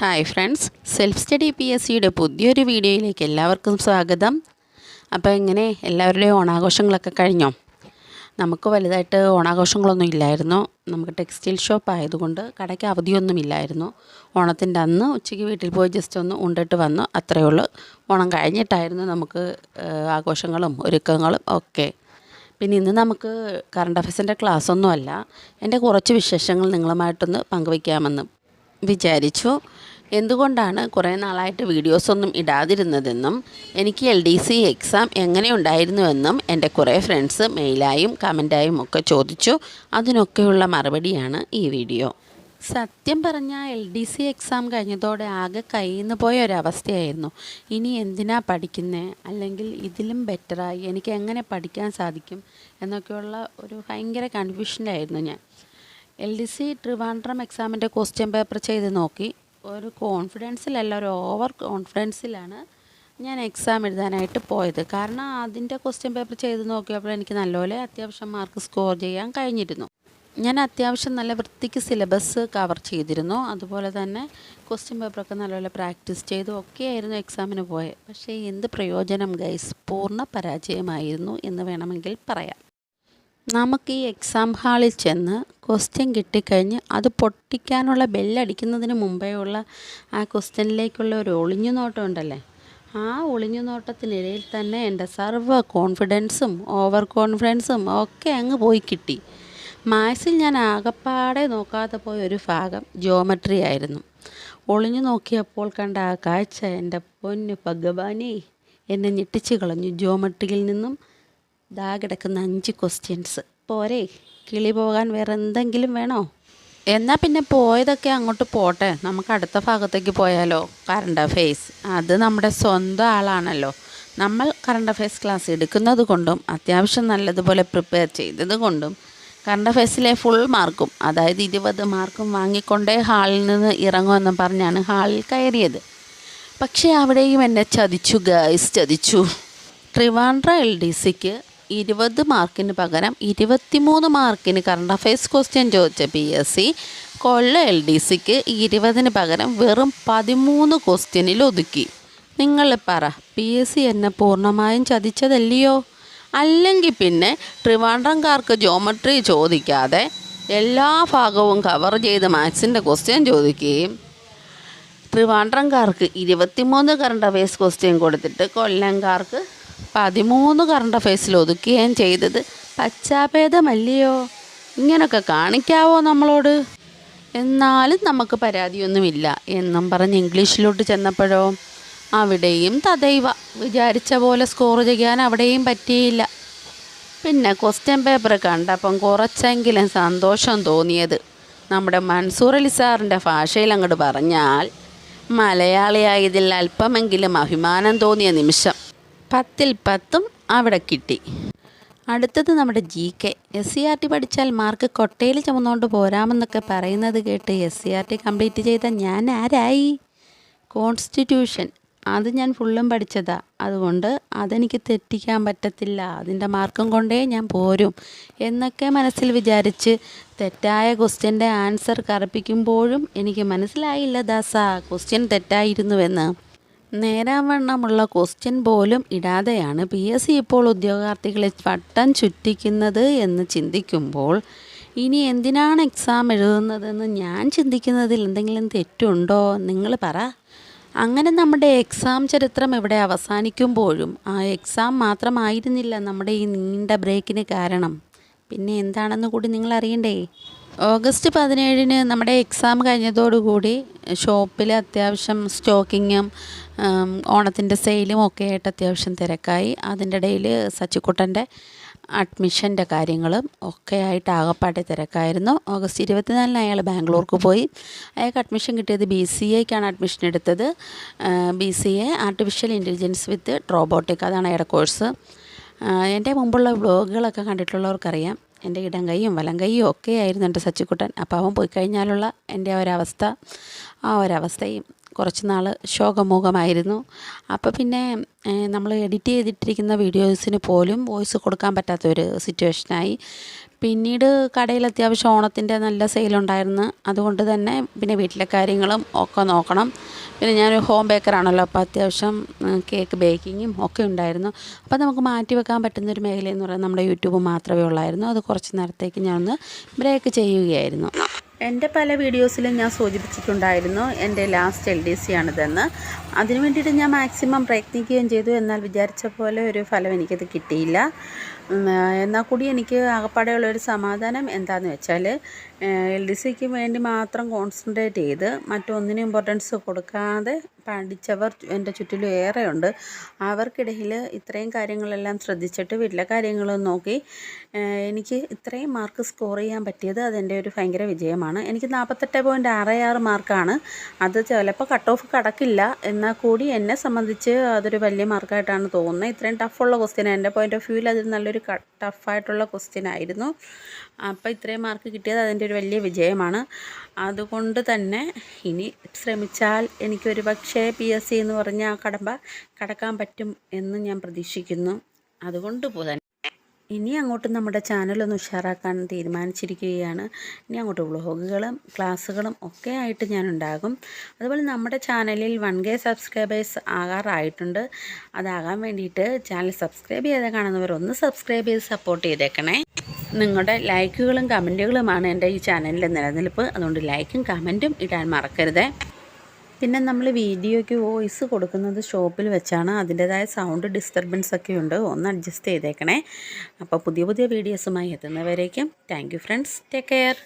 Hi friends self study P S സിയുടെ പുതിയൊരു വീഡിയോയിലേക്ക് എല്ലാവർക്കും സ്വാഗതം. അപ്പോൾ എങ്ങനെ എല്ലാവരുടെയും ഓണാഘോഷങ്ങളൊക്കെ കഴിഞ്ഞോ? നമുക്ക് വലുതായിട്ട് ഓണാഘോഷങ്ങളൊന്നും ഇല്ലായിരുന്നു. നമുക്ക് ടെക്സ്റ്റൈൽ ഷോപ്പ് ആയതുകൊണ്ട് കടയ്ക്ക് അവധിയൊന്നും ഇല്ലായിരുന്നു. ഓണത്തിന്റെ അന്ന് ഉച്ചയ്ക്ക് വീട്ടിൽ പോയി ജസ്റ്റ് ഒന്ന് ഉണ്ടിട്ട് വന്നു. അത്രയേ ഉള്ളൂ. ഓണം കഴിഞ്ഞിട്ടായിരുന്നു നമുക്ക് ആഘോഷങ്ങളും ഒരുക്കങ്ങളും ഒക്കെ. പിന്നെ ഇന്ന് നമുക്ക് കറണ്ട് അഫയേഴ്സിന്റെ ക്ലാസ്സൊന്നുമല്ല എന്റെ കുറച്ച് വിശേഷങ്ങൾ നിങ്ങളുമായിട്ടൊന്ന് പങ്കുവയ്ക്കാമെന്ന് വിചാരിച്ചു. എന്തുകൊണ്ടാണ് കുറേ നാളായിട്ട് വീഡിയോസൊന്നും ഇടാതിരുന്നതെന്നും എനിക്ക് എൽ ഡി സി എക്സാം എങ്ങനെയുണ്ടായിരുന്നുവെന്നും എന്റെ കുറേ ഫ്രണ്ട്സ് മെയിലായും കമന്റായും ഒക്കെ ചോദിച്ചു. അതിനൊക്കെയുള്ള മറുപടിയാണ് ഈ വീഡിയോ. സത്യം പറഞ്ഞാൽ എൽ ഡി സി എക്സാം കഴിഞ്ഞതോടെ ആകെ കയ്യിൽ പോയ ഒരവസ്ഥയായിരുന്നു. ഇനി എന്തിനാ പഠിക്കുന്നത് അല്ലെങ്കിൽ ഇതിലും ബെറ്ററായി എനിക്ക് എങ്ങനെ പഠിക്കാൻ സാധിക്കും? എന്നൊക്കെയുള്ള ഒരു ഭയങ്കര കൺഫ്യൂഷനിലായിരുന്നു ഞാൻ. എൽ ഡി സി ട്രിവാൻഡ്രം എക്സാമിന്റെ ക്വസ്റ്റ്യൻ പേപ്പർ ചെയ്ത് നോക്കി. ഒരു കോൺഫിഡൻസിലല്ല ഒരു ഓവർ കോൺഫിഡൻസിലാണ് ഞാൻ എക്സാം എഴുതാനായിട്ട് പോയത്. കാരണം അതിന്റെ ക്വസ്റ്റ്യൻ പേപ്പർ ചെയ്ത് നോക്കിയപ്പോൾ എനിക്ക് നല്ലപോലെ അത്യാവശ്യം മാർക്ക് സ്കോർ ചെയ്യാൻ കഴിഞ്ഞിരുന്നു. ഞാൻ അത്യാവശ്യം നല്ല വൃത്തിക്ക് സിലബസ് കവർ ചെയ്തിരുന്നു. അതുപോലെ തന്നെ ക്വസ്റ്റ്യൻ പേപ്പറൊക്കെ നല്ലപോലെ പ്രാക്ടീസ് ചെയ്തു ഒക്കെ ഒക്കെയായിരുന്നു എക്സാമിന് പോയത് പക്ഷേ എന്ത് പ്രയോജനം ഗൈസ് പൂർണ പരാജയമായിരുന്നു എന്ന് വേണമെങ്കിൽ പറയാം. നമുക്ക് ഈ എക്സാം ഹാളിൽ ചെന്ന് ക്വസ്റ്റ്യൻ കിട്ടിക്കഴിഞ്ഞ് അത് പൊട്ടിക്കാനുള്ള ബെല്ലടിക്കുന്നതിന് മുമ്പേ ഉള്ള ആ ക്വസ്റ്റ്യനിലേക്കുള്ള ഒരു ഒളിഞ്ഞു നോട്ടം ഉണ്ടല്ലേ? ആ ഒളിഞ്ഞു നോട്ടത്തിനിടയിൽ തന്നെ എന്റെ സർവ കോൺഫിഡൻസും ഓവർ കോൺഫിഡൻസും ഒക്കെ അങ്ങ് പോയി കിട്ടി. മാത്സിൽ ഞാൻ ആകപ്പാടെ നോക്കാതെ പോയ ഒരു ഭാഗം ജോമെട്രി ആയിരുന്നു. ഒളിഞ്ഞു നോക്കിയപ്പോൾ കണ്ട ആ കാഴ്ച എന്റെ പൊന്നു ഭഗവാനെ എന്നെ ഞെട്ടിച്ച് കളഞ്ഞു. ജോമെട്രിയിൽ നിന്നും ദാ കിടക്കുന്ന അഞ്ച് ക്വസ്റ്റ്യൻസ് പോരെ കിളി പോകാൻ വേറെ എന്തെങ്കിലും വേണോ? എന്നാൽ പിന്നെ പോയതൊക്കെ അങ്ങോട്ട് പോട്ടെ. നമുക്ക് അടുത്ത ഭാഗത്തേക്ക് പോയാലോ? കറണ്ട് അഫെയ്സ് അത് നമ്മുടെ സ്വന്തം ആളാണല്ലോ. നമ്മൾ കറണ്ട് അഫെയ്സ് ക്ലാസ് എടുക്കുന്നത് കൊണ്ടും അത്യാവശ്യം നല്ലതുപോലെ പ്രിപ്പയർ ചെയ്തത് കൊണ്ടും കറണ്ട് അഫെയ്സിലെ ഫുൾ മാർക്കും അതായത് ഇരുപത് മാർക്കും വാങ്ങിക്കൊണ്ടേ ഹാളിൽ നിന്ന് ഇറങ്ങുമെന്ന് പറഞ്ഞാണ് ഹാളിൽ കയറിയത്. പക്ഷേ അവിടെയും എന്നെ ചതിച്ചു ഗൈസ് ചതിച്ചു. ട്രിവാൻഡ്ര എൽ ഡി സിക്ക് ഇരുപത് മാർക്കിന് പകരം ഇരുപത്തിമൂന്ന് മാർക്കിന് കറണ്ട് അഫയേഴ്സ് ക്വസ്റ്റ്യൻ ചോദിച്ച പി എസ് സി കൊള്ള എൽ ഡി സിക്ക് ഇരുപതിന് പകരം വെറും പതിമൂന്ന് ക്വസ്റ്റ്യനിൽ ഒതുക്കി. നിങ്ങൾ പറ പി എസ് സി എന്നെ പൂർണമായും ചതിച്ചതല്ലയോ? അല്ലെങ്കിൽ പിന്നെ ട്രിവാൻഡ്രംകാർക്ക് ജോമട്രി ചോദിക്കാതെ എല്ലാ ഭാഗവും കവർ ചെയ്ത് മാത്സിന്റെ ക്വസ്റ്റ്യൻ ചോദിക്കുകയും ട്രിവാൻഡ്രംകാർക്ക് ഇരുപത്തിമൂന്ന് കറണ്ട് അഫയേഴ്സ് ക്വസ്റ്റ്യൻ കൊടുത്തിട്ട് കൊല്ലംകാർക്ക് പതിമൂന്ന് കറണ്ട് അഫയേഴ്സിൽ ഒതുക്കുകയും ചെയ്തത്. പശ്ചാഭേദമല്ലയോ? ഇങ്ങനൊക്കെ കാണിക്കാവോ നമ്മളോട്? എന്നാലും നമുക്ക് പരാതിയൊന്നുമില്ല എന്നും പറഞ്ഞ് ഇംഗ്ലീഷിലോട്ട് ചെന്നപ്പോഴോ അവിടെയും തദൈവ വിചാരിച്ച പോലെ സ്കോർ ചെയ്യാൻ അവിടെയും പറ്റിയില്ല. പിന്നെ ക്വസ്റ്റ്യൻ പേപ്പർ കണ്ടപ്പം കുറച്ചെങ്കിലും സന്തോഷം തോന്നിയത്. നമ്മുടെ മൻസൂർ അലി സാറിന്റെ ഭാഷയിൽ അങ്ങോട്ട് പറഞ്ഞാൽ മലയാളിയായതിൽ അല്പമെങ്കിലും അഭിമാനം തോന്നിയ നിമിഷം. പത്തിൽ പത്തും അവിടെ കിട്ടി. അടുത്തത് നമ്മുടെ G K S C R T പഠിച്ചാൽ മാർക്ക് കൊട്ടയിൽ ചുമന്നുകൊണ്ട് പോരാമെന്നൊക്കെ പറയുന്നത് കേട്ട് S C R T complete ചെയ്ത ഞാൻ ആരായി? കോൺസ്റ്റിറ്റ്യൂഷൻ അത് ഞാൻ ഫുള്ളും പഠിച്ചതാ. അതുകൊണ്ട് അതെനിക്ക് തെറ്റിക്കാൻ പറ്റത്തില്ല. അതിന്റെ മാർക്കും കൊണ്ടേ ഞാൻ പോരും എന്നൊക്കെ മനസ്സിൽ വിചാരിച്ച് തെറ്റായ ക്വസ്റ്റ്യന്റെ ആൻസർ കറപ്പിക്കുമ്പോഴും എനിക്ക് മനസ്സിലായില്ല ദാസ. ക്വസ്റ്റ്യൻ തെറ്റായിരുന്നുവെന്ന്. നേരാവണ്ണമുള്ള ക്വസ്റ്റ്യൻ പോലും ഇടാതെയാണ് പി എസ് സി ഇപ്പോൾ ഉദ്യോഗാർത്ഥികളെ വട്ടം ചുറ്റിക്കുന്നത് എന്ന് ചിന്തിക്കുമ്പോൾ ഇനി എന്തിനാണ് എക്സാം എഴുതുന്നതെന്ന് ഞാൻ ചിന്തിക്കുന്നതിൽ എന്തെങ്കിലും തെറ്റുണ്ടോ? നിങ്ങൾ പറ. അങ്ങനെ നമ്മുടെ എക്സാം ചരിത്രം ഇവിടെ അവസാനിക്കുമ്പോഴും ആ എക്സാം മാത്രമായിരുന്നില്ല നമ്മുടെ ഈ നീണ്ട ബ്രേക്കിന് കാരണം. പിന്നെ എന്താണെന്ന് കൂടി നിങ്ങൾ അറിയണ്ടേ? ഓഗസ്റ്റ് പതിനേഴിന് നമ്മുടെ എക്സാം കഴിഞ്ഞതോടുകൂടി ഷോപ്പിൽ അത്യാവശ്യം സ്റ്റോക്കിങ്ങും ഓണത്തിന്റെ സെയിലും ഒക്കെ ആയിട്ട് അത്യാവശ്യം തിരക്കായി. അതിന്റെ ഇടയിൽ സച്ചിക്കുട്ടന്റെ അഡ്മിഷന്റെ കാര്യങ്ങളും ഒക്കെ ആയിട്ട് ആകപ്പാട്ടി തിരക്കായിരുന്നു. ഓഗസ്റ്റ് ഇരുപത്തിനാലിന് അയാൾ ബാംഗ്ലൂർക്ക് പോയി. അയാൾക്ക് അഡ്മിഷൻ കിട്ടിയത് ബി സി എക്കാണ് അഡ്മിഷൻ എടുത്തത്. B C A artificial intelligence with robotic അതാണ് അയാളുടെ കോഴ്സ്. എന്റെ മുമ്പുള്ള വ്ളോഗുകളൊക്കെ കണ്ടിട്ടുള്ളവർക്കറിയാം. എന്റെ ഇടം കൈയും വലം കൈയും ഒക്കെ ആയിരുന്നു എന്റെ സച്ചിക്കുട്ടൻ. അപ്പോൾ അവൻ പോയി കഴിഞ്ഞാലുള്ള എന്റെ ഒരവസ്ഥ ആ ഒരവസ്ഥയും കുറച്ച് നാൾ ശോകമൂകമായിരുന്നു അപ്പോൾ പിന്നെ നമ്മൾ എഡിറ്റ് ചെയ്തിട്ടിരിക്കുന്ന വീഡിയോസിന് പോലും വോയിസ് കൊടുക്കാൻ പറ്റാത്ത ഒരു സിറ്റുവേഷനായി. പിന്നീട് കടയിൽ അത്യാവശ്യം ഓണത്തിന്റെ നല്ല സെയിലുണ്ടായിരുന്നു. അതുകൊണ്ട് തന്നെ പിന്നെ വീട്ടിലെ കാര്യങ്ങളും ഒക്കെ നോക്കണം. പിന്നെ ഞാനൊരു ഹോം ബേക്കറാണല്ലോ അപ്പോൾ അത്യാവശ്യം കേക്ക് ബേക്കിങ്ങും ഒക്കെ ഉണ്ടായിരുന്നു. അപ്പോൾ നമുക്ക് മാറ്റി വെക്കാൻ പറ്റുന്നൊരു മേഖലയെന്ന് പറയുന്നത് നമ്മുടെ യൂട്യൂബ് മാത്രമേ ഉള്ളായിരുന്നു. അത് കുറച്ച് നേരത്തേക്ക് ഞാനൊന്ന് ബ്രേക്ക് ചെയ്യുകയായിരുന്നു. എന്റെ പല വീഡിയോസിലും ഞാൻ സൂചിപ്പിച്ചിട്ടുണ്ടായിരുന്നു എന്റെ ലാസ്റ്റ് എൽ ഡി സി ആണിതെന്ന്. അതിനു വേണ്ടിയിട്ട് ഞാൻ മാക്സിമം പ്രയത്നിക്കുകയും ചെയ്തു. എന്നാൽ വിചാരിച്ച പോലെ ഒരു ഫലം എനിക്കത് കിട്ടിയില്ല. എന്നാൽ കൂടി എനിക്ക് ആകപ്പാടെയുള്ള ഒരു സമാധാനം എന്താന്ന് വെച്ചാൽ എൽ ഡി സിക്ക് വേണ്ടി മാത്രം കോൺസെൻട്രേറ്റ് ചെയ്ത് മറ്റൊന്നിനും ഇമ്പോർട്ടൻസ് കൊടുക്കാതെ പഠിച്ചവർ എന്റെ ചുറ്റിലും ഏറെയുണ്ട്. അവർക്കിടയിൽ ഇത്രയും കാര്യങ്ങളെല്ലാം ശ്രദ്ധിച്ചിട്ട് വീട്ടിലെ കാര്യങ്ങളും നോക്കി എനിക്ക് ഇത്രയും മാർക്ക് സ്കോർ ചെയ്യാൻ പറ്റിയത് അതെന്റെ ഒരു ഭയങ്കര വിജയമാണ്. എനിക്ക് നാൽപ്പത്തെട്ട് പോയിന്റ് ആറ് ആറ് മാർക്കാണ് അത് ചിലപ്പോൾ കട്ട് ഓഫ് കടക്കില്ല. എന്നാൽ കൂടി എന്നെ സംബന്ധിച്ച് അതൊരു വലിയ മാർക്കായിട്ടാണ് തോന്നുന്നത്. ഇത്രയും ടഫുള്ള ക്വസ്റ്റ്യൻ എന്റെ പോയിന്റ് ഓഫ് വ്യൂവിൽ അതിൽ നല്ലൊരു ടഫായിട്ടുള്ള ക്വസ്റ്റ്യൻ ആയിരുന്നു. അപ്പോൾ ഇത്രയും മാർക്ക് കിട്ടിയത് അതിന്റെ ഒരു വലിയ വിജയമാണ്. അതുകൊണ്ട് തന്നെ ഇനി ശ്രമിച്ചാൽ എനിക്കൊരു പക്ഷേ പി എസ് സി എന്ന് പറഞ്ഞ ആ കടമ്പ കടക്കാൻ പറ്റും എന്ന് ഞാൻ പ്രതീക്ഷിക്കുന്നു. അതുകൊണ്ട് തന്നെ ഇനി അങ്ങോട്ട് നമ്മുടെ ചാനലൊന്ന് ഉഷാറാക്കാൻ തീരുമാനിച്ചിരിക്കുകയാണ്. ഇനി അങ്ങോട്ട് വ്ളോഗുകളും ക്ലാസ്സുകളും ഒക്കെ ആയിട്ട് ഞാൻ ഉണ്ടാകും അതുപോലെ നമ്മുടെ ചാനലിൽ വൺ കെ സബ്സ്ക്രൈബേഴ്സ് ആകാറായിട്ടുണ്ട്. അതാകാൻ വേണ്ടിയിട്ട് ചാനൽ സബ്സ്ക്രൈബ് ചെയ്ത് കാണുന്നവർ ഒന്ന് സബ്സ്ക്രൈബ് ചെയ്ത് സപ്പോർട്ട് ചെയ്തേക്കണേ. നിങ്ങളുടെ ലൈക്കുകളും കമന്റുകളുമാണ് എന്റെ ഈ ചാനലിന്റെ നിലനിൽപ്പ്. അതുകൊണ്ട് ലൈക്കും കമന്റും ഇടാൻ മറക്കരുത്. പിന്നെ നമ്മൾ വീഡിയോയ്ക്ക് വോയിസ് കൊടുക്കുന്നത് ഷോപ്പിൽ വെച്ചാണ്. അതിന്റേതായ സൗണ്ട് ഡിസ്റ്റർബൻസ് ഒക്കെ ഉണ്ട്. ഒന്ന് അഡ്ജസ്റ്റ് ചെയ്തേക്കണേ. അപ്പോൾ പുതിയ പുതിയ വീഡിയോസുമായി എത്തുന്നവരേക്കും. Thank friends. Take care.